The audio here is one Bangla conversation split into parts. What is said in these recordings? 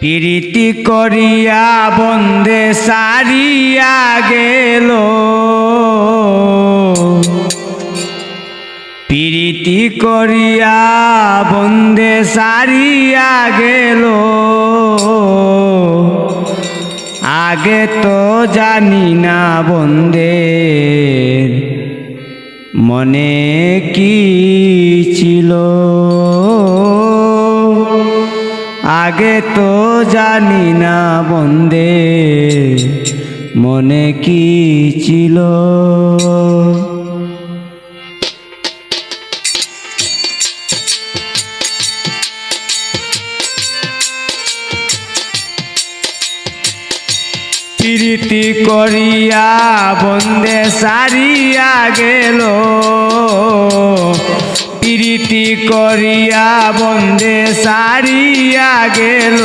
প্রীতি করিয়া বন্দে সারিয়া গেল। প্রীতি করিয়া বন্দে সারিয়া গেল। আগে তো জানি না বন্দে মনে কি ছিল? আগে তো জানি না বন্দে মনে কি ছিল? প্রীতি করিয়া বন্দে সারিয়া গেল। প্রীতি করিয়া বন্দে সারিয়া গেল।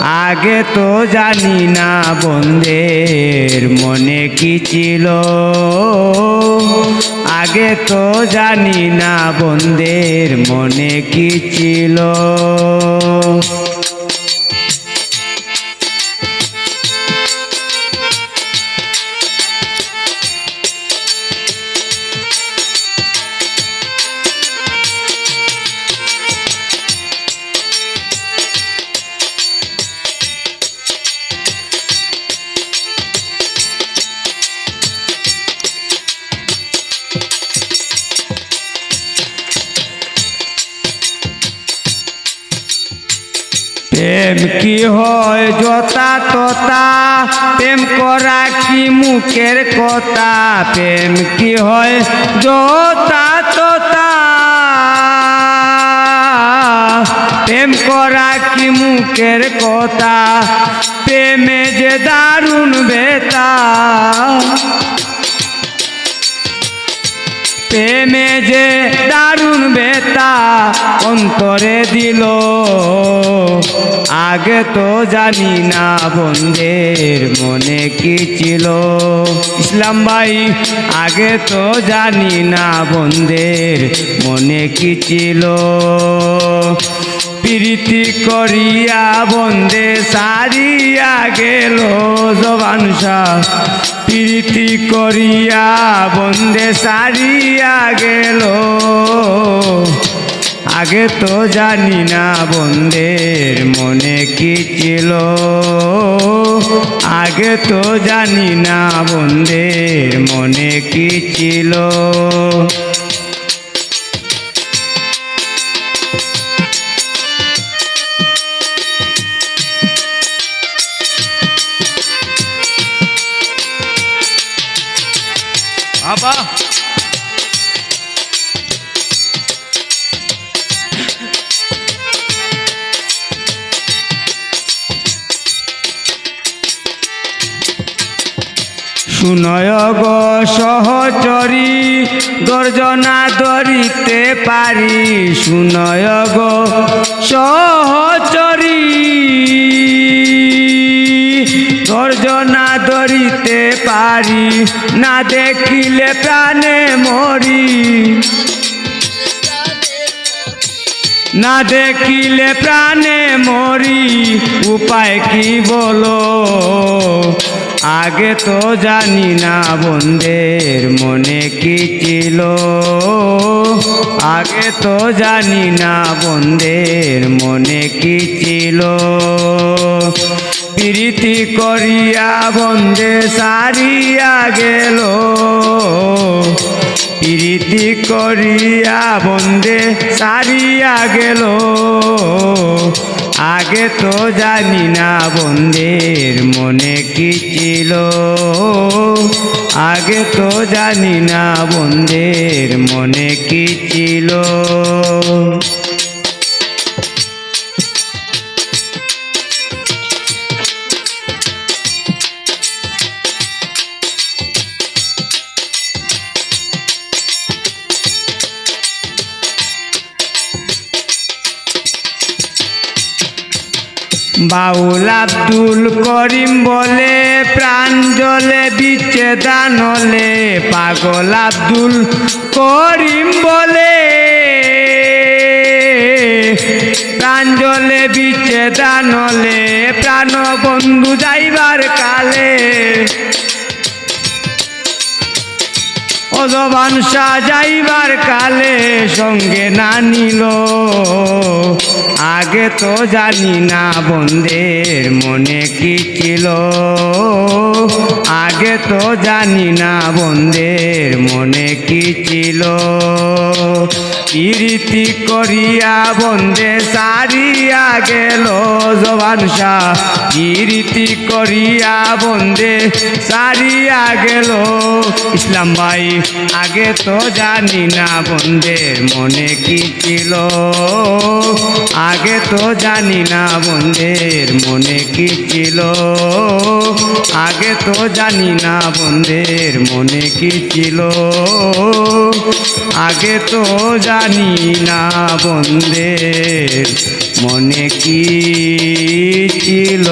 আগে তো জানি না বন্দের মনে কি ছিল। আগে তো জানি না বন্দের মনে কি ছিল। প্রেম কি হয় যতা ততা প্রেম করা কি মুখের কথা? প্রেম কি হয় যতা ততা প্রেম করা কি মুখের কথা? প্রেমে যে দারুণ বেতা। প্রেমে যে দারুণ বেতা অন্তরে দিল। আগে তো জানি না বন্ধের মনে কি ছিল। ইসলাম ভাই, আগে তো জানি না বন্ধের মনে কি ছিল। প্রীতি করিয়া বন্দে সারিয়া গেল জবানসা প্রীতি করিয়া বন্দে সারিয়া গেল। আগে তো জানি না বন্দের মনে কি ছিল। আগে তো জানি না বন্দের মনে কি ছিল। আবা শুনয় গো সহচরী, গর্জনা ধরিতে পারি। শুনয় গো সহচরী, গর্জনা ধরিতে পারি। না দেখিলে প্রাণে মরি। না দেখিলে প্রাণে মরি। উপায় কি বলো? আগে তো জানি না বন্ধের মনে কি ছিল। আগে তো জানি না বন্ধের মনে কি ছিল। প্রীতি করিয়া বন্ধে সারিয়া গেল। প্রীতি করিয়া বন্দে সারিয়া গেল। আগে তো জানি না বন্ধের মনে কি ছিল। আগে তো জানি না বন্ধের মনে কি ছিল। বাউল আব্দুল করিম বলে, প্রাণ জলে বিচ্ছেদান হলে পাগল আব্দুল করিম বলে। প্রাণ জলে বিচ্ছেদান হলে প্রাণ বন্ধু যাইবার কালে। অজবান সাজাইবার কালে সঙ্গে না নিল আগে তো জানি না বন্ধের মনে কি ছিল। আগে তো জানি না বন্ধের মনে কি ছিল। ইরিতি করিয়া বন্ধে সারিয়া গেল জবান শাহ ইরিতি করিয়া বন্ধে সারিয়া গেল। ইসলাম ভাই, আগে তো জানি না বন্ধের মনে কি ছিল। আগে তো জানি না বন্ধের মনে কি ছিল। আগে তো জানি না বন্ধের মনে কি ছিল। আগে তো জানি না বন্ধের মনে কি ছিল।